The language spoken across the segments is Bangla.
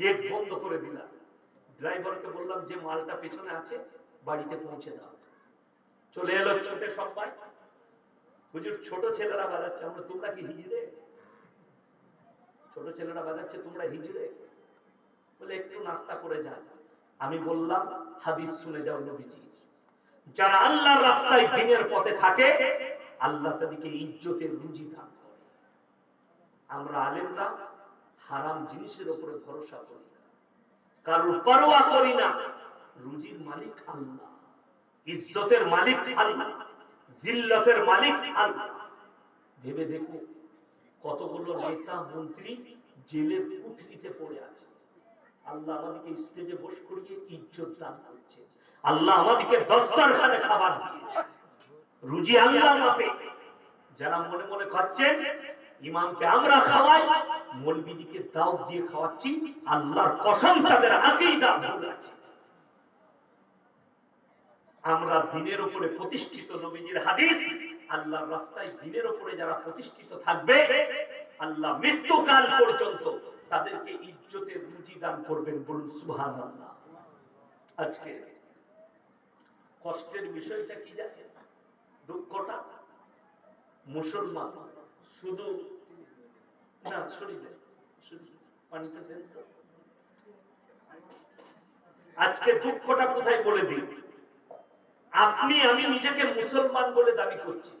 গেট বন্ধ করে দিলাম। ড্রাইভারকে বললাম, যে মালটা পেছনে আছে, বাড়িতে পৌঁছে দাও। চলে এলো ছোটে সবাই হুজুর, ছোট ছেলেরা বাজাচ্ছে, আমরা তোমরা কি হিজড়ে? ছোট ছেলেরা বাজাচ্ছে, তোমরা হিজড়ে? বলে, একটু নাস্তা করে যান। আমি বললাম, হাদিস শুনে যাও নবীজি। যারা আল্লাহর রাস্তায় দিনের পথে থাকে, আল্লাহ তাদেরকে ইজ্জতের রুজি দান করে। আমরা আলেমরা হারাম জিনিসের উপরে ভরসা করি না। কারোর পরোয়া করি না। রুজির মালিক আল্লাহ। ইজ্জতের মালিক আল্লাহ। জিল্লতের মালিক আল্লাহ। ভেবে দেখো, কতগুলো নেতা মন্ত্রী জেলের কুঠরিতে পড়ে আছে। আল্লাহ আমাদেরকে স্টেজে বস করিয়ে ইজ্জত দান করছে। আল্লাহ আমাদেরকে দস্তারখানে খাবার দিয়েছে। রুজি আল্লাহ মাপে। যারা মনে মনে খাচ্ছেন ইমামকে আমরা খাওয়াই, মলবিদিকে দাও দিয়ে খাওয়াচ্ছি, আল্লাহর কসম তাদের আগেই দাম ভুল আছে। আমরা দিনের উপরে প্রতিষ্ঠিত নবীজির হাদিস, আল্লাহর রাস্তায় দিনের উপরে যারা প্রতিষ্ঠিত থাকবে, আল্লাহ মৃত্যুকাল পর্যন্ত তাদেরকে ইজ্জতের রুজি দান করবেন বলুন সুহান আল্লাহ আজকে কষ্টের বিষয়টা কি জানেন? দুঃখটা? মুসলমান শুধু না, শরীরে পানিটা দেন তো। আজকে দুঃখটা কোথায় বলে দিই? আপনি, আমি নিজেকে মুসলমান বলে দাবি করছি।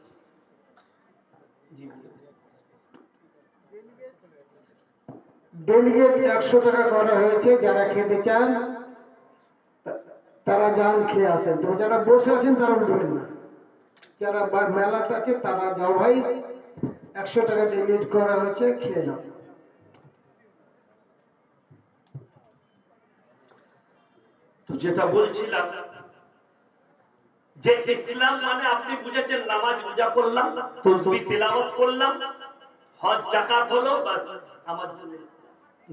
ডেলিগেট একশো টাকা করা হয়েছে, যারা খেতে চান তারা যান খেয়ে আসেন। তো যারা বসে আছেন, তারা উঠবেন না। যারা মেলাতে আছে, তারা যাও ভাই। একশো টাকা ডেলিগেট করা হয়েছে, খেয়ে নাও। তো যেটা বলছিলাম, যে ইসলাম মানে আপনি বুঝেছেন নামাজ রোজা করলাম, তসবি তেলাওয়াত করলাম, হজ জাকাত হলো, বাস, আমার জন্য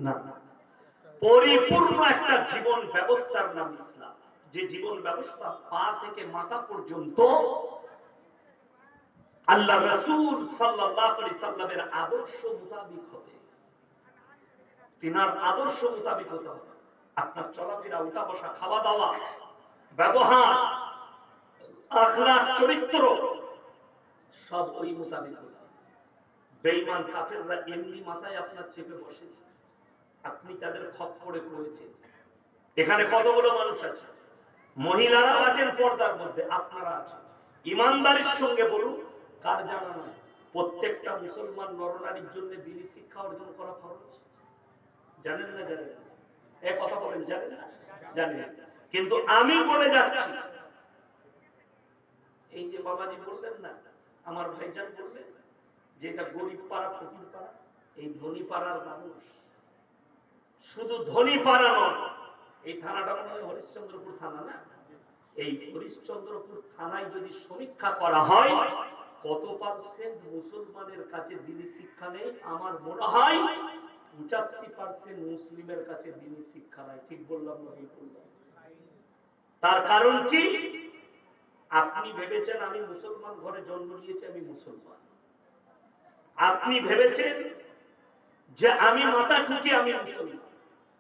না। পরিপূর্ণ একটা জীবন ব্যবস্থার নাম ইসলাম। যে জীবন ব্যবস্থা পা থেকে মাথা পর্যন্ত আল্লাহ রসুল সাল্লামের আদর্শ মোতাবিক হবে। তিনার আদর্শ মোতাবিক হতে হবে। আপনার চলাফেরা উঠা বসা খাওয়া দাওয়া ব্যবহার আখলাক চরিত্র, সব ওই মোতাবিক হবে। বেঈমান, কাফেররা এমনি মাথায় আপনার চেপে বসে। আপনি তাদের খপ করে পড়েছেন। এখানে কতগুলো মানুষ আছে? মহিলারা আছেন পর্দার মধ্যে, আপনারা আছেন। ইমানদারির সঙ্গে বলুন কার জানা নাই? প্রত্যেকটা মুসলমান নরনারীর জন্য দিনী শিক্ষা অর্জন করা ফরজ। জানেন না, জানেন? এ কথা বলেন, জানেন না? জানেন কিন্তু আমি বলে যাচ্ছি, এই যে বাবাজি বললেন না, আমার ভাইজান বললেন, যে এটা গরিব পাড়া, ফকির পাড়া, এই ধনী পাড়ার মানুষ শুধু ধনী পাড়া নয়, এই থানাটা মনে হয় হরিশ্চন্দ্রপুর থানা না? এই হরিশ্চন্দ্রপুর থানায় যদি সমীক্ষা করা হয় কত পার্সেন্ট মুসলমানের কাছে দিনী শিক্ষা নেই? আমার মনে হয় পঁচাশি পার্সেন্ট মুসলিমের কাছে দিনী শিক্ষা নাই। ঠিক বললাম না বললাম। তার কারণ কি? আপনি ভেবেছেন আমি মুসলমান ঘরে জন্ম নিয়েছি আমি মুসলমান। আপনি ভেবেছেন যে আমি মাথা ঠুকি আমি মুসলমান।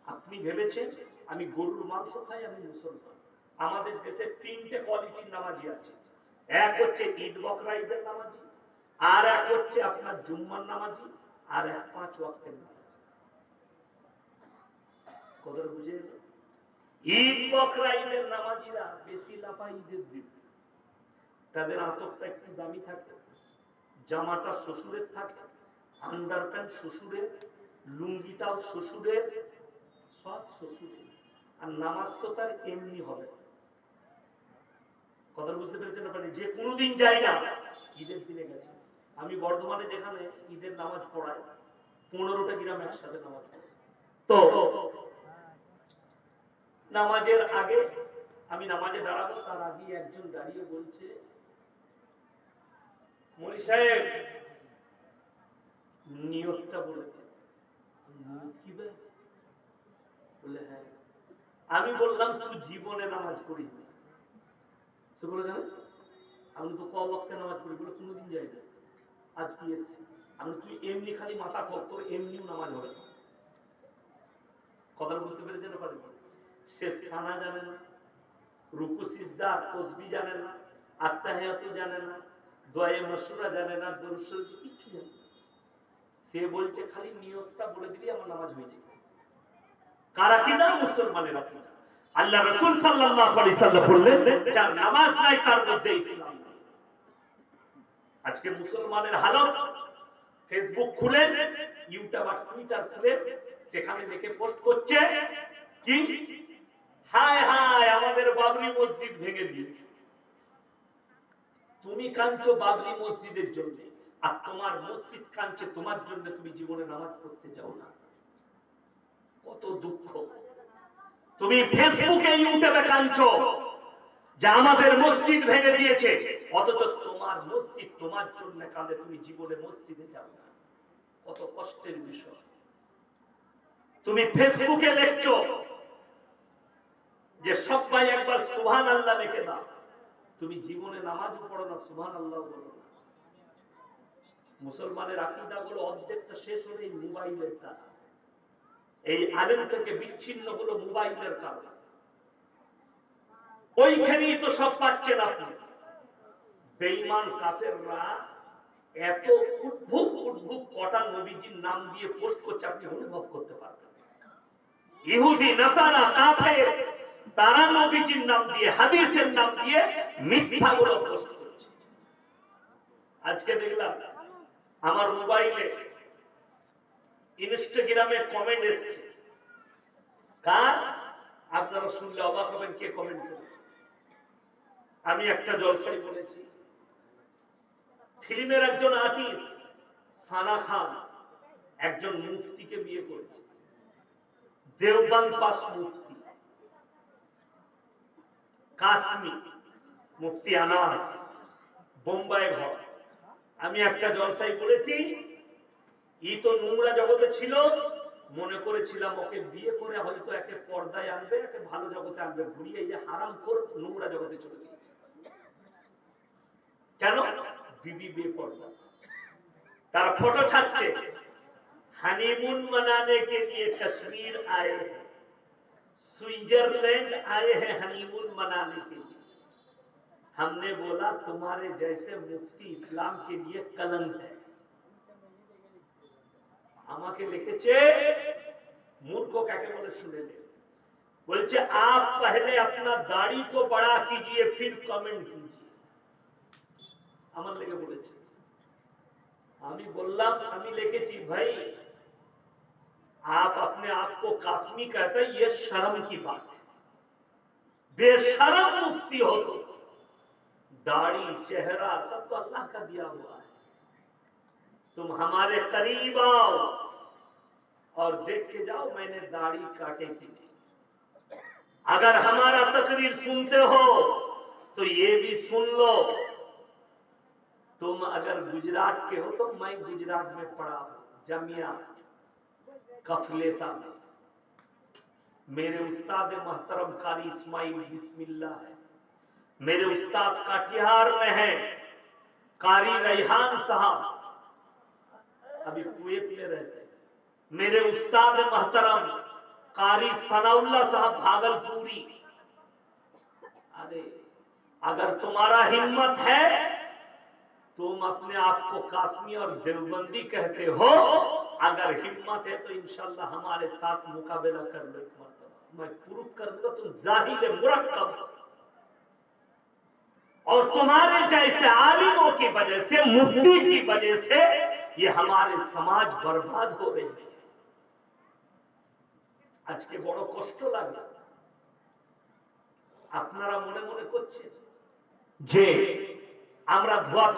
আপনি ভেবেছেন আমি গরুর মাংস খাই আমি মুসলমান। আমাদের দেশে তিনটে কোয়ালিটির নামাজি আছে। এক হচ্ছে ঈদ বকরা ঈদের নামাজি, আর এক হচ্ছে আপনার জুম্মার নামাজি, আর এক পাঁচ ওয়াক্তের নামাজি। কতটা বুঝে এলো? ঈদ বকরা ঈদের নামাজিরা বেশি লাফা ঈদের দিন। তাদের আতকটা একটু দামি থাকে, জামাটা শ্বশুরের থাকে আন্ডার প্যান্ট শ্বশুরের, লুঙ্গিটাও শ্বশুরের, সব শ্বশুরের। আর নামাজ তো তার এমনি হবে কথা বুঝতে পেরেছেন আপনারা? যে কোনোদিন যাই না, ঈদের দিনে গেছে। আমি বর্ধমানে যেখানে ঈদের নামাজ পড়াই, পনেরোটা গ্রাম একসাথে নামাজ তো নামাজের আগে আমি নামাজে দাঁড়াবো, তার আগে একজন দাঁড়িয়ে বলছে মনি সাহেব, নিয়তটা বলে দেন? বলে হ্যাঁ। আমি বললাম, তুই জীবনে নামাজ পড়িস না। সে বলে কেন আমি তো ক বক্তে নামাজ পড়ি? বলে কোনোদিন যাই না আজ কি এসছি? আমি তুই এমনি খালি মাথা ঠক তোর এমনিও নামাজ হবে? না কথা বুঝতে পেরেছেন না পারেন সে সানা জানে না, রুকু, সিজদা, তসবি জানে না আত্মাহিয়াতু জানে না দোয়ে মসুরা জানে না, দরুদ কিচ্ছু জানে সে বলছে, খালি নিয়তটা বলে দিলে আমার নামাজ হয়ে যাবে। কার আকীদা? মুসলমানের আকীদা। আল্লাহ রাসূল সাল্লাল্লাহু আলাইহি সাল্লাম বললেন, যার নামাজ নাই তার মধ্যে ইসলাম। আজকে মুসলমানের হালত ফেসবুক খুলে ইউটিউব আর টুইটার খুলে সেখানে লিখে পোস্ট করছে, কি? হায় হায়, আমাদের বাবরি মসজিদ ভেঙে দিয়েছে। তুমি কাঁদছো বাবরি মসজিদের জন্য, আর তোমার মসজিদ কাঁদছে তোমার জন্য তুমি জীবনে নামাজ পড়তে যাও না। কত দুঃখ। তুমি ফেসবুকে ইউটিউবে কাঁদছো, যে আমাদের মসজিদ ভেঙে দিয়েছে। অথচ তোমার মসজিদ তোমার জন্য কাঁদে, তুমি জীবনে মসজিদে যাও না। কত কষ্টের বিষয়। তুমি ফেসবুকে লিখছো যে সবাই একবার সুবহান আল্লাহ লিখে দাও। তুমি জীবনে নামাজও পড়ো না সুবহান আল্লাহ বলো না। মুসলমানের আকিদা গুলো অর্ধেকটা শেষ হলে মোবাইলের দ্বারা। এই আলেম থেকে বিচ্ছিন্ন হলো মোবাইলের কারণে। ওইখানেই তো সব পাচ্ছেন আপনি। বেঈমান কাফেররা এত উদ্ভুত উদ্ভুত কটা নবীজির নাম দিয়ে পোস্ট করছে, আপনি অনুভব করতে পারবেন। ইহুদি, নাসারা তারা নবীজির নাম দিয়ে, হাদিসের নাম দিয়ে মিথ্যাগুলো পোস্ট করছে। আজকে দেখলাম, আমার মোবাইলে ইনস্টাগ্রামে কমেন্ট এসেছে। কার? আপনারা শুনলে অবাক হবেন কে কমেন্ট করেছে। আমি একটা জলসাই বলেছি, ফিল্মের একজন আর্টিস্ট সানা খান, একজন মুফতিকে বিয়ে করেছে। দেওবান পাস মুফতি। কাশ্মী মুফতি আনাস, বোম্বাই ঘর। আমি একটা জলসাই বলেছি ই তো নোংরা জগতে ছিল মনে করেছিলাম ওকে বিয়ে করে হয়তো একে পর্দায় আনবে একে ভালো জগতে আনবে ঘুরিয়ে এই যে হারাম করে নোংরা জগতে চলে গিয়েছে কেন বিবি বে পর্দা তার ফটো ছাড়ছে हनीमून मनाने के लिए कश्मीर आए हैं स्विट्जरलैंड आए हैं हनीमून मनाने के लिए हमने बोला तुम्हारे जैसे मुफ्ती इस्लाम के लिए कलंक है আমাকে লিখেছে مورخ کیا بولے سنے لیں بولے آپ پہلے اپنا داڑھی کو بڑا کیجیے پھر کمنٹ کیجیے আমার লেগে বলেছে। আমি বললাম، আমি লিখেছি، ভাই آپ اپنے آپ کو کاسمی کہتے ہیں یہ شرم کی بات ہے بے شرم مفتی ہو تو داڑھی چہرہ سب تو اللہ کا دیا ہوا ہے تم ہمارے قریب آؤ اور دیکھ کے جاؤ میں نے داڑھی کاٹے کی نہیں۔ اگر ہمارا تقریر سنتے ہو تو یہ بھی سن لو۔ تم اگر گجرات کے ہو تو میں گجرات میں پڑا جمیا کف لیتا ہوں میرے استاد محترم کاری اسماعیل، بسم اللہ ہے۔ میرے استاد کاٹیہار میں ہیں۔ کاری ریحان صاحب ابھی کویت میں رہتے میرے استاد محترم، قاری ثنا اللہ صاحب بھاگل پوری ارے، اگر تمہارا ہمت ہے، تم اپنے آپ کو کاسمی اور دیوبندی کہتے ہو، اگر ہمت ہے تو انشاءاللہ ہمارے ساتھ مقابلہ کر لو ایک مرتبہ۔ میں پروف کر دوں تم ظاہر مرکب اور تمہارے جیسے عالموں کی وجہ سے، مفتی کی وجہ سے ये हमारे समाज बर्बाद हो रही है আজকে বড় কষ্ট লাগে আপনারা মনে মনে করছেন যে আমরা ধোয়া